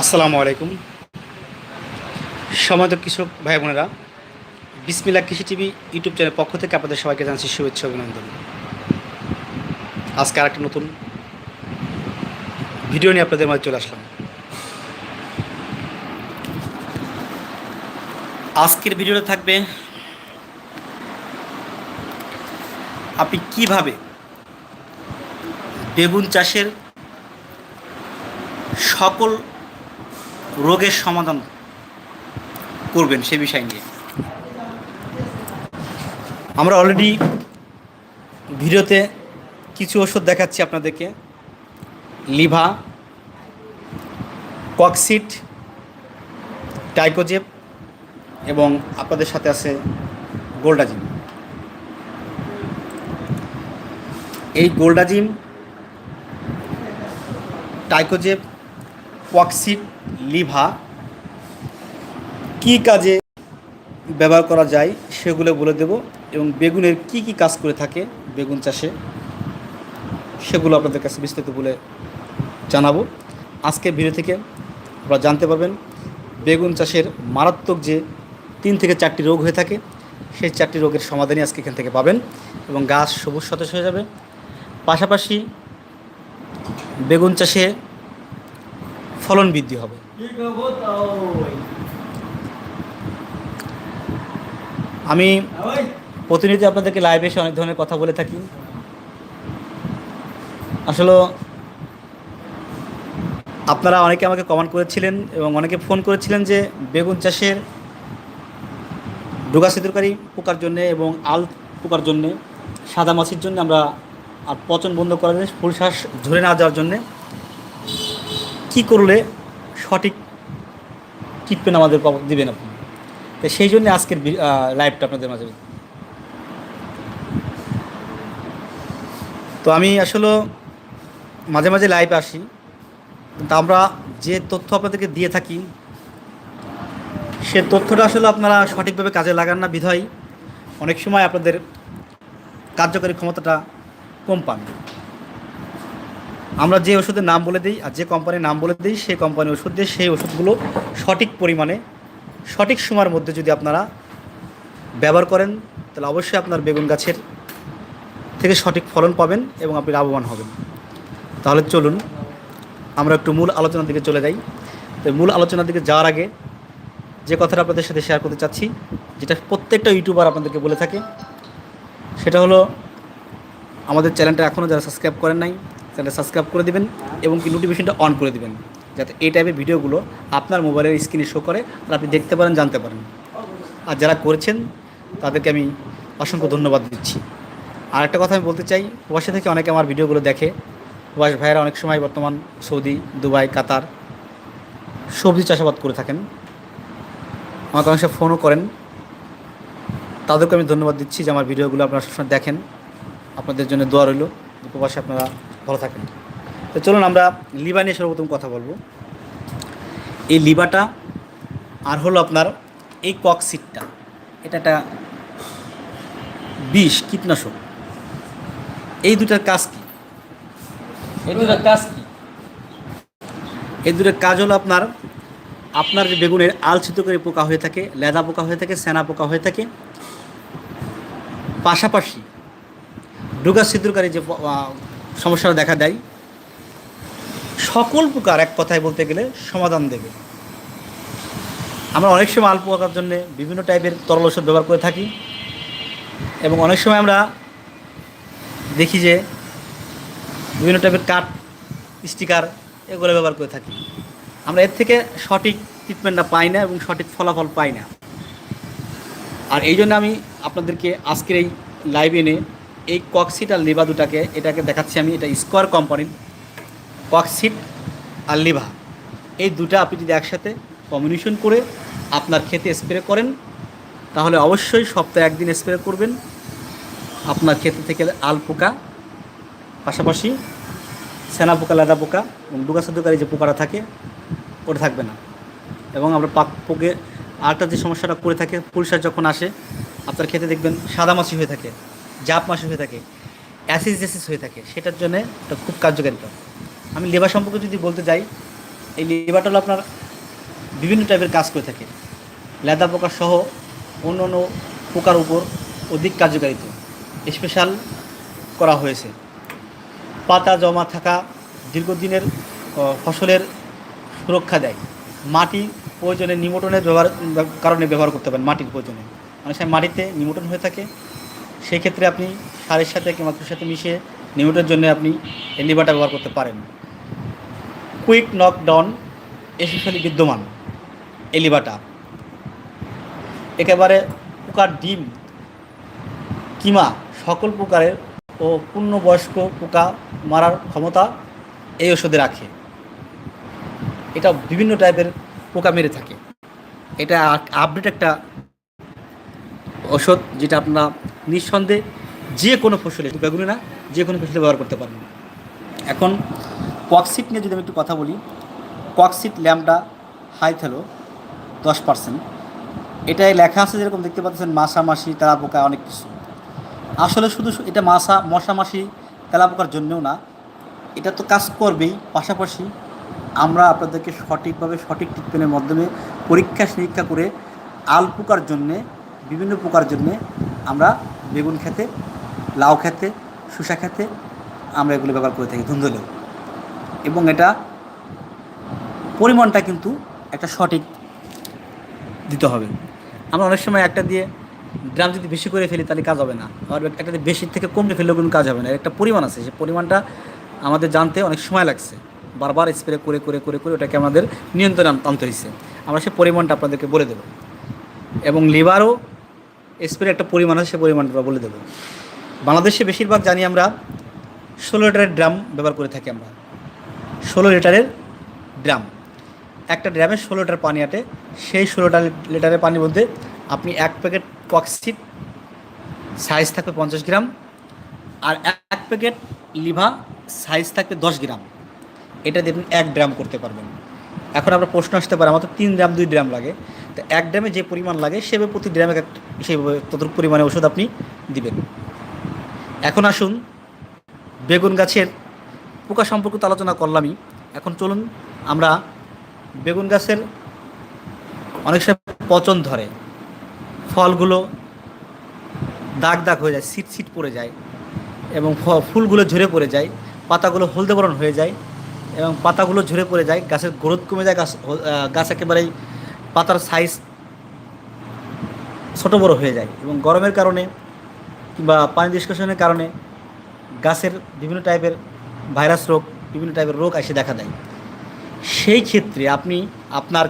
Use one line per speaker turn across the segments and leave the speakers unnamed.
আসসালামু আলাইকুম। সমাজ কৃষক ভাই বোনেরা বিসমিল্লা কৃষি টিভি ইউটিউব চ্যানেল পক্ষ থেকে আপনাদের সবাইকে জানাচ্ছি শুভেচ্ছা অভিনন্দন। আজকে আরেকটা নতুন ভিডিও নিয়ে আপনাদের মাঝে চলে আসলাম। আজকের ভিডিওটা থাকবে, আপনি কীভাবে বেগুন চাষের সকল রোগের সমাধান করবেন সে বিষয় নিয়ে। আমরা অলরেডি ভিডিওতে কিছু ওষুধ দেখাচ্ছি আপনাদেরকে। লিভা, কক্সিট টাইকোজেপ এবং আপনাদের সাথে আছে গোল্ডাজিম। এই গোল্ডাজিম টাইকোজেপ ওয়াক্সিট লিভা, কী কাজে ব্যবহার করা যায় সেগুলো বলে দেব এবং বেগুনের কি কি কাজ করে থাকে বেগুন চাষে সেগুলো আপনাদের কাছে বিস্তারিত বলে জানাব। আজকের ভিডিও থেকে আপনারা জানতে পারবেন, বেগুন চাষের মারাত্মক যে তিন থেকে চারটি রোগ হয়ে থাকে, সেই চারটি রোগের সমাধানই আজকে এখান থেকে পাবেন এবং গাছ সবুজ সতেজ হয়ে যাবে। পাশাপাশি বেগুন চাষে ফলন বৃদ্ধি হবে। আমি প্রতিনিয়ত আপনাদেরকে লাইভে এসে অনেক ধরনের কথা বলে থাকি। আসলে আপনারা অনেকে আমাকে কমেন্ট করেছিলেন এবং অনেকে ফোন করেছিলেন যে বেগুন চাষের ডোগা সিঁদুরকারী পোকার জন্যে এবং আল পোকার জন্যে, সাদা মাছির জন্য আমরা আর পচন বন্ধ করার জন্য ফুল শ্বাস ঝরে না যাওয়ার জন্যে কী করলে সঠিক ট্রিটমেন্ট আমাদের দিবেন আপনি? তো সেই জন্য আজকের লাইভটা আপনাদের মাঝে। তো আমি আসলে মাঝে মাঝে লাইভে আসি। কিন্তু আমরা যে তথ্য আপনাদেরকে দিয়ে থাকি, সে তথ্যটা আসলে আপনারা সঠিকভাবে কাজে লাগান না, বিধায় অনেক সময় আপনাদের কার্যকরী ক্ষমতাটা কম পান। আমরা যে ওষুধের নাম বলে দিই আর যে কোম্পানির নাম বলে দিই, সেই কোম্পানির ওষুধ দিয়ে সেই ওষুধগুলো সঠিক পরিমাণে, সঠিক সময়ের মধ্যে যদি আপনারা ব্যবহার করেন, তাহলে অবশ্যই আপনার বেগুন গাছের থেকে সঠিক ফলন পাবেন এবং আপনি লাভবান হবেন। তাহলে চলুন, আমরা একটু মূল আলোচনার দিকে চলে যাই। তো মূল আলোচনার দিকে যাওয়ার আগে যে কথাটা আপনাদের সাথে শেয়ার করতে চাচ্ছি, যেটা প্রত্যেকটা ইউটিউবার আপনাদেরকে বলে থাকে, সেটা হলো, আমাদের চ্যানেলটা এখনও যারা সাবস্ক্রাইব করেন নাই চ্যানেলটা সাবস্ক্রাইব করে দেবেন এবং কি নোটিফিকেশনটা অন করে দেবেন, যাতে এই টাইপের ভিডিওগুলো আপনার মোবাইলের স্ক্রিনে শো করে আর আপনি দেখতে পারেন, জানতে পারেন। আর যারা করেছেন, তাদেরকে আমি অসংখ্য ধন্যবাদ দিচ্ছি। আর একটা কথা আমি বলতে চাই, প্রবাসী থেকে অনেকে আমার ভিডিওগুলো দেখে। প্রবাস ভাইয়েরা অনেক সময় বর্তমান সৌদি, দুবাই, কাতার সবজি চাষাবাদ করে থাকেন। আমাকে অনেক ফোনও করেন। তাদেরকে আমি ধন্যবাদ দিচ্ছি যে আমার ভিডিওগুলো আপনারা সবসময় দেখেন। আপনাদের জন্য দোয়া রইল। প্রবাসে আপনারা ভালো থাকেন তো চলুন আমরা লিবা নিয়ে সর্বপ্রথম কথা বলব। এই লিবাটা আর হলো আপনার এই ককসিটটা। এটা একটা বিষ কীটনাশক। এই দুটার কাজ কি? এই দুটার কাজ কি? এই দুটার কাজ হলো আপনার আপনার যে বেগুনের আল ছিদ্রকারী পোকা হয়ে থাকে লেদা পোকা হয়ে থাকে সেনা পোকা হয়ে থাকে পাশাপাশি ডুগা ছিদ্রকারী যে সমস্যাটা দেখা দেয়। সকল প্রকার এক কথায় বলতে গেলে সমাধান দেবে। আমরা অনেক সময় আল পোকার জন্য বিভিন্ন টাইপের তরল ওষুধ ব্যবহার করে থাকি এবং অনেক সময় আমরা দেখি যে বিভিন্ন টাইপের কাঠ, স্টিকার এগুলো ব্যবহার করে থাকি। আমরা এর থেকে সঠিক ট্রিটমেন্টটা পাই না এবং সঠিক ফলাফল পাই না। আর এই জন্য আমি আপনাদেরকে আজকের এই লাইভ এনে এই কক্সিট আর লিভা দুটাকে, এটাকে দেখাচ্ছি আমি, এটা স্কোয়ার কোম্পানির কক্সিট আর লিভা। এই দুটা আপনি যদি একসাথে কম্বিনেশন করে আপনার ক্ষেতে স্প্রে করেন, তাহলে অবশ্যই সপ্তাহে একদিন স্প্রে করবেন। আপনার ক্ষেতে থেকে আল পোকা, পাশাপাশি সেনা পোকা, লেদা পোকা এবং ডুগা সাদ্যকারী যে পোকাটা থাকে, ওটা থাকবে না। এবং আমরা পাক পোকে আরেকটা যে সমস্যাটা করে থাকে পুলিশার যখন আসে, আপনার ক্ষেতে দেখবেন সাদামাছি হয়ে থাকে। জাপ মাছি হয়ে থাকে, অ্যাসিস জেসিস হয়ে থাকে, সেটার জন্য এটা খুব কার্যকারিতা। আমি লেবার সম্পর্কে যদি বলতে যাই, এই লিভারটা হলো আপনার বিভিন্ন টাইপের কাজ করে থাকে। লেদা পোকা সহ অন্য অন্য পোকার উপর অধিক কার্যকারিত স্পেশাল করা হয়েছে। পাতা জমা থাকা দীর্ঘদিনের ফসলের সুরক্ষা দেয়। মাটি প্রয়োজনে নিমোটনের ব্যবহার, কারণে ব্যবহার করতে পারেন, মাটির প্রয়োজনে। অনেক সময় মাটিতে নিমোটন হয়ে থাকে সেই ক্ষেত্রে আপনি সারের সাথে মাটির সাথে মিশিয়ে নিমোটনের জন্য আপনি এই লিভারটা ব্যবহার করতে পারেন। কুইক নক ডাউন স্পেশালি বিদ্যমান এই লিভারটা একেবারে পোকার ডিম কিমা সকল প্রকারের ও পূর্ণবয়স্ক পোকা মারার ক্ষমতা এই ওষুধে রাখে। এটা বিভিন্ন টাইপের পোকা মেরে থাকে। এটা আপডেট একটা ওষুধ যেটা আপনার নিঃসন্দেহে যে কোনো ফসলে, বেগুনি না, যে কোনো ফসলে ব্যবহার করতে পারবেন। এখন কক্সিট নিয়ে যদি আমি একটু কথা বলি কক্সিট ল্যামডা হাইথেলো দশ পার্সেন্ট। এটাই লেখা আছে যেরকম দেখতে পাচ্ছেন, মাসা, মাসি তেলা পোকা অনেক কিছু। আসলে শুধু এটা মাসা, মশা, মাসি তেলা পোকার জন্যও না, এটা তো কাজ করবেই। পাশাপাশি আমরা আপনাদেরকে সঠিকভাবে সঠিক ট্রিটমেন্টের মাধ্যমে পরীক্ষা নিরীক্ষা করে আল পোকার জন্যে, বিভিন্ন পোকার জন্যে আমরা বেগুন খেতে, লাউ খেতে, শসা খেতে আমরা এগুলো ব্যবহার করে থাকি ধুন্দলেও। এবং এটা পরিমাণটা কিন্তু একটা সঠিক দিতে হবে। আমরা অনেক সময় একটা দিয়ে ড্রাম যদি বেশি করে ফেলি তাহলে কাজ হবে না। আর একটা বেশির থেকে কমে ফেললেও কিন্তু কাজ হবে না। একটা পরিমাণ আছে। সেই পরিমাণটা আমাদের জানতে অনেক সময় লাগছে। বারবার স্প্রে করে করে করে করে ওটাকে আমাদের নিয়ন্ত্রণে আন- আনতে হয়েছে আমরা সেই পরিমাণটা আপনাদেরকে বলে দেবো। এবং লিভারও স্প্রে একটা পরিমাণ আছে, সে পরিমাণটা বলে দেবো। বাংলাদেশে বেশিরভাগ জানি আমরা ষোলো লিটারের ড্রাম ব্যবহার করে থাকি আমরা। ষোলো লিটারের ড্রাম। একটা ড্রামে ষোলো লিটার পানি আটে। সেই ষোলো লিটারের পানির মধ্যে আপনি এক প্যাকেট কক্সিট সাইজ থাকবে পঞ্চাশ গ্রাম আর এক প্যাকেট লিভা, সাইজ থাকবে দশ গ্রাম। এটা দিয়ে আপনি এক ড্রাম করতে পারবেন। এখন আমরা প্রশ্ন আসতে পারে, আমার তো তিন গ্রাম দুই ড্রাম লাগে। তো এক ড্রামে যে পরিমাণ লাগে সেভাবে প্রতি ড্রামে সেইভাবে ততটুকু পরিমাণে ওষুধ আপনি দিবেন। এখন আসুন বেগুন গাছের পোকা সম্পর্কে তো আলোচনা করলামই। এখন চলুন আমরা বেগুন গাছের অনেক সময় পচন ধরে, ফলগুলো দাগ দাগ হয়ে যায় সিট সিট পড়ে যায় এবং ফুলগুলো ঝরে পড়ে যায়, পাতাগুলো হলদে বরণ হয়ে যায় এবং পাতাগুলো ঝরে পড়ে যায়, গাছের গ্রোথ কমে যায়, গাছ গাছ একেবারেই পাতার সাইজ ছোট বড় হয়ে যায় এবং গরমের কারণে কিংবা পানি নিষ্কাশনের কারণে গাছের বিভিন্ন টাইপের ভাইরাস রোগ, বিভিন্ন টাইপের রোগ এসে দেখা দেয়। সেই ক্ষেত্রে আপনি আপনার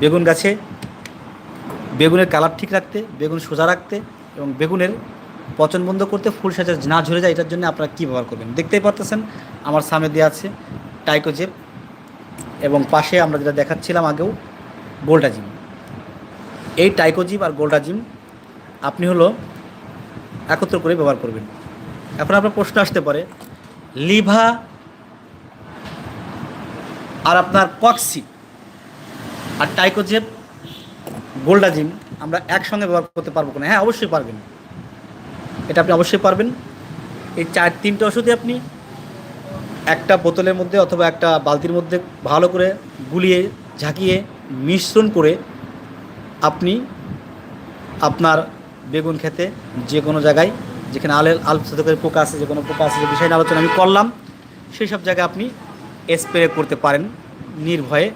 বেগুন গাছে বেগুনের কালার ঠিক রাখতে, বেগুন সোজা রাখতে এবং বেগুনের পচন বন্ধ করতে ফুল সাজা না ঝরে যায়, এটার জন্য আপনারা কী ব্যবহার করবেন? দেখতেই পারতেছেন, আমার সামনে দেওয়া আছে টাইকোজেপ এবং পাশে আমরা যেটা দেখাচ্ছিলাম আগেও গোল্ডাজিম এই টাইকোজিম আর গোল্ডাজিম আপনি হলো একত্র করে ব্যবহার করবেন। এখন আপনার প্রশ্ন আসতে পারে, লিভা আর আপনার কক্সি আর টাইকোজেব গোল্ডাজিম আমরা একসঙ্গে ব্যবহার করতে পারব কিনা? হ্যাঁ অবশ্যই পারবেন। এটা আপনি অবশ্যই পারবেন। এই চার তিনটে ওষুধই আপনি একটা বোতলের মধ্যে অথবা একটা বালতির মধ্যে ভালো করে গুলিয়ে ঝাঁকিয়ে মিশ্রণ করে আপনি আপনার বেগুন খেতে যে কোনো জায়গায়, যেখানে আলে করে পোকা আছে, যে কোনো পোকা আছে, যে বিষয় নিয়ে আলোচনা আমি করলাম, সেই সব জায়গায় আপনি স্প্রে করতে পারেন নির্ভয়ে।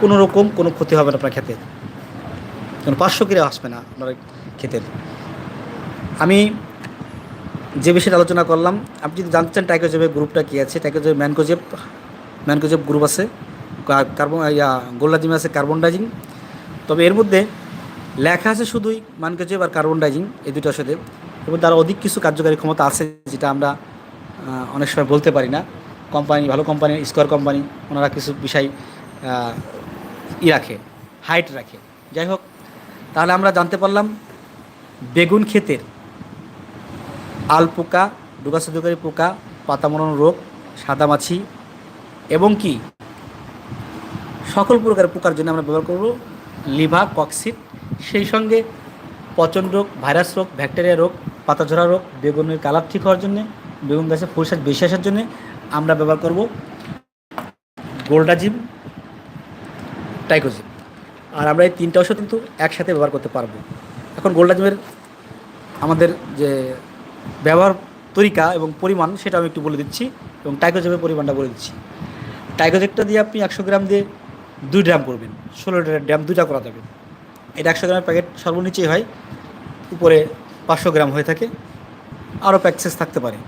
কোনো রকম কোনো ক্ষতি হবে না আপনার খেতে কোনো পার্শ্বক্রিয়া আসবে না আপনার ক্ষেতের। আমি যে বিষয়ে আলোচনা করলাম, আপনি যদি জানতে চান টাইকোজেবের গ্রুপটা কী আছে? টাইকোজেব ম্যানকোজেব ম্যানকোজেব গ্রুপ আছে। কার্বন ইয়া, গোল্লাজিম আছে কার্বন ডাইজিং তবে এর মধ্যে লেখা আছে শুধুই ম্যানকোজেব আর কার্বন ডাইজিং এই দুটো সাথে। এবং আরও অধিক কিছু কার্যকারী ক্ষমতা আছে যেটা আমরা অনেক সময় বলতে পারি না। কোম্পানি, ভালো কোম্পানি, স্কোয়ার কোম্পানি, ওনারা কিছু বিষয় ই রাখে, হাইট রাখে। যাই হোক, তাহলে আমরা জানতে পারলাম বেগুন ক্ষেতের আল পোকা ডুগাসুদুকারী পোকা পাতা মরণ রোগ সাদামাছি এবং কি? সকল প্রকারের পোকার জন্য আমরা ব্যবহার করব। লিভা কক্সিট, সেই সঙ্গে পচন রোগ, ভাইরাস রোগ, ব্যাকটেরিয়া রোগ পাতা ঝরা রোগ, বেগুনের কালার ঠিক হওয়ার জন্যে, বেগুন গাছে ফুল বেশি আসার জন্য আমরা ব্যবহার করব গোল্ডাজিম, টাইকোজিম। আর আমরা এই তিনটা ওষুধ কিন্তু একসাথে ব্যবহার করতে পারব। এখন গোল্ডাজিমের আমাদের যে ব্যবহার তরিকা এবং পরিমাণ সেটা আমি একটু বলে দিচ্ছি এবং টাইকোজিমের পরিমাণটা বলে দিচ্ছি। টাইকোজেকটা দিয়ে আপনি একশো গ্রাম দিয়ে দুই ড্রাম করবেন, ষোলো ড্রাম দুইটা করা যাবে। এটা একশো গ্রামের প্যাকেট, সর্বনিচেই হয়, উপরে পাঁচশো গ্রাম হয়ে থাকে, আরও প্যাকসেস থাকতে পারে।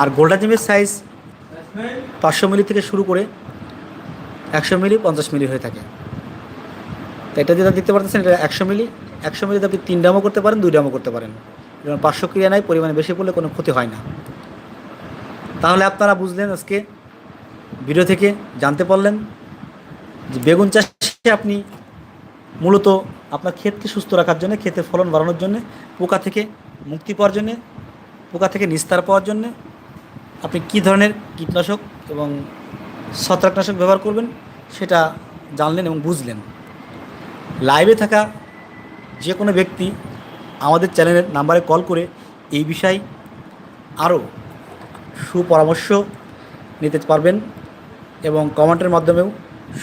আর গোল্ডাজিমের সাইজ পাঁচশো মিলি থেকে শুরু করে একশো মিলি, পঞ্চাশ মিলি হয়ে থাকে। তো এটা যেটা দেখতে পারতেছেন, এটা একশো মিলি, একশো মিলিতে আপনি তিন ড্রামও করতে পারেন, দুই ড্রামও করতে পারেন। যেমন পাঁচশো ক্রিয়া নাই, পরিমাণে বেশি পড়লে কোনো ক্ষতি হয় না। তাহলে আপনারা বুঝলেন আজকে ভিডিও থেকে জানতে পারলেন যে বেগুন চাষে আপনি মূলত আপনার ক্ষেতকে সুস্থ রাখার জন্য ক্ষেতের ফলন বাড়ানোর জন্য, পোকা থেকে মুক্তি পাওয়ার জন্যে, পোকা থেকে নিস্তার পাওয়ার জন্যে আপনি কী ধরনের কীটনাশক এবং ছত্রাকনাশক ব্যবহার করবেন সেটা জানলেন এবং বুঝলেন। লাইভে থাকা যে কোনো ব্যক্তি আমাদের চ্যানেলের নাম্বারে কল করে এই বিষয়ে আরও সুপরামর্শ নিতে পারবেন এবং কমেন্টের মাধ্যমেও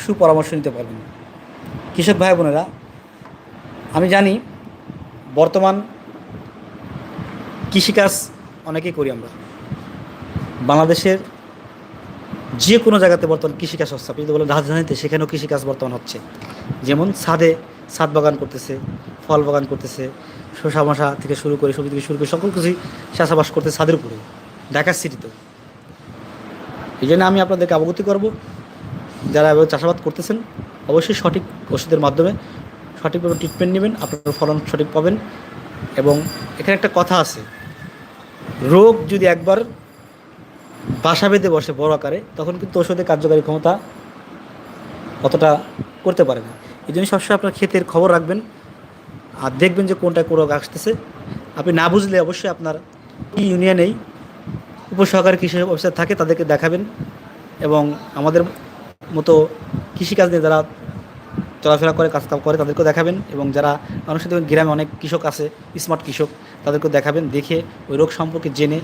সুপরামর্শ নিতে পারবেন। কৃষক ভাই বোনেরা, আমি জানি বর্তমান কৃষিকাজ অনেকেই করি আমরা। বাংলাদেশের যে কোনো জায়গাতে বর্তমান কৃষিকাজ হচ্ছে। আপনি যদি বলেন রাজধানীতে সেখানেও কৃষিকাজ বর্তমান হচ্ছে। যেমন ছাদে ছাদ বাগান করতেছে, ফল বাগান করতেছে, শসা মশা থেকে শুরু করে সবজি থেকে শুরু করে সকল কিছুই চাষাবাস করতে ছাদের উপরে, ঢাকা সিটিতেও এই জন্য আমি আপনাদেরকে অবগতি করব যারা এভাবে চাষাবাদ করতেছেন, অবশ্যই সঠিক ওষুধের মাধ্যমে সঠিকভাবে ট্রিটমেন্ট নেবেন, আপনার ফলন সঠিক পাবেন। এবং এখানে একটা কথা আছে, রোগ যদি একবার বাসা বেঁধে বসে বড় আকারে, তখন কিন্তু ওষুধের কার্যকারী ক্ষমতা অতটা করতে পারে না। এই জন্য সবসময় আপনার ক্ষেতের খবর রাখবেন আর দেখবেন যে কোনটা কোন রোগ আসতেছে। আপনি না বুঝলে অবশ্যই আপনার কি ইউনিয়নেই উপসহকারী কৃষি অফিসার থাকে তাদেরকে দেখাবেন। এবং আমাদের মতো কৃষিকাজ নিয়ে যারা চলাফেরা করে, কাজকাম করে, তাদেরকেও দেখাবেন এবং যারা মানুষের দেখবেন গ্রামে অনেক কৃষক আছে স্মার্ট কৃষক, তাদেরকেও দেখাবেন, দেখে ওই রোগ সম্পর্কে জেনে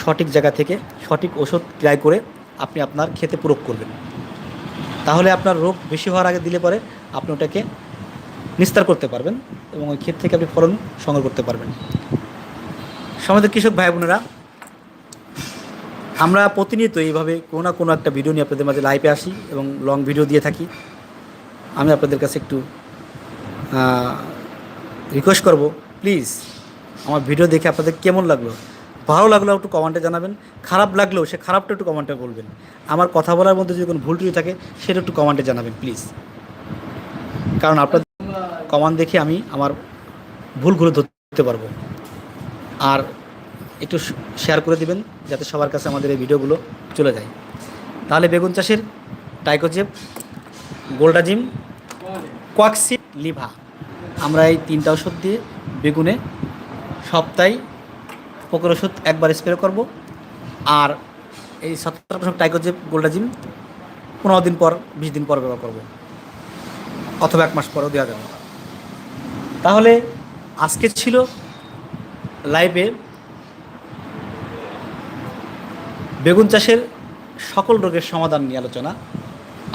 সঠিক জায়গা থেকে সঠিক ওষুধ ক্রয় করে আপনি আপনার খেতে প্রয়োগ করবেন। তাহলে আপনার রোগ বেশি হওয়ার আগে দিলে পরে আপনি ওটাকে নিস্তার করতে পারবেন এবং ওই ক্ষেত থেকে আপনি ফলন সংগ্রহ করতে পারবেন। সমাজের কৃষক ভাই বোনেরা আমরা প্রতিনিয়ত এইভাবে কোনো না কোনো একটা ভিডিও নিয়ে আপনাদের মাঝে লাইভে আসি এবং লং ভিডিও দিয়ে থাকি। আমি আপনাদের কাছে একটু রিকোয়েস্ট করব প্লিজ আমার ভিডিও দেখে আপনাদের কেমন লাগল? ভালো লাগলেও একটু কমেন্টে জানাবেন, খারাপ লাগলেও সে খারাপটা একটু কমেন্টে বলবেন। আমার কথা বলার মধ্যে যদি কোনো ভুল ত্রুটি থাকে, সেটা একটু কমেন্টে জানাবেন প্লিজ কারণ আপনার কমান দেখে আমি আমার ভুলগুলো ধরতে পারব। আর একটু শেয়ার করে দিবেন, যাতে সবার কাছে আমাদের এই ভিডিওগুলো চলে যায়। তাহলে বেগুন চাষের টাইকোজেব গোল্ডাজিম কোয়াক্সিড লিভা। আমরা এই তিনটা ওষুধ দিয়ে বেগুনে সপ্তাহে পোকের ওষুধ একবার স্প্রে করব। আর এই সতেরো টাইকোজেব গোল্ডাজিম পনেরো দিন পর, বিশ দিন পর ব্যবহার করব। অথবা এক মাস পরও দেওয়া যাবে। তাহলে আজকে ছিল লাইভে বেগুন চাষের সকল রোগের সমাধান নিয়ে আলোচনা।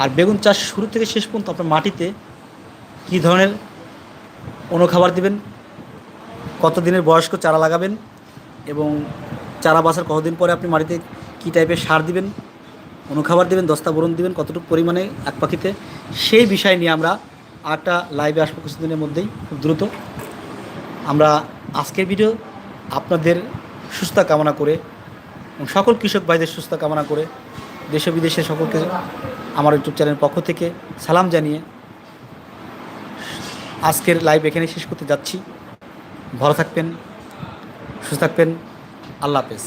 আর বেগুন চাষ শুরু থেকে শেষ পর্যন্ত আপনার মাটিতে কী ধরনের অনুখাবার দিবেন কত দিনের বয়স্ক চারা লাগাবেন, এবং চারা বাসার কতদিন পরে আপনি মাটিতে কী টাইপের সার দিবেন, অনুখাবার দিবেন, দস্তা বরণ দিবেন, কতটুকু পরিমাণে এক পাখিতে, সেই বিষয় নিয়ে আমরা আরেকটা লাইভে আসব কিছুদিনের মধ্যেই, খুব দ্রুত। আমরা আজকের ভিডিও আপনাদের সুস্থতা কামনা করে সকল কৃষক ভাইদের সুস্থ কামনা করে দেশে বিদেশে সকলকে আমার ইউটিউব চ্যানেলের পক্ষ থেকে সালাম জানিয়ে আজকের লাইভ এখানে শেষ করতে যাচ্ছি। ভালো থাকবেন, সুস্থ থাকবেন। আল্লাহ হাফেজ।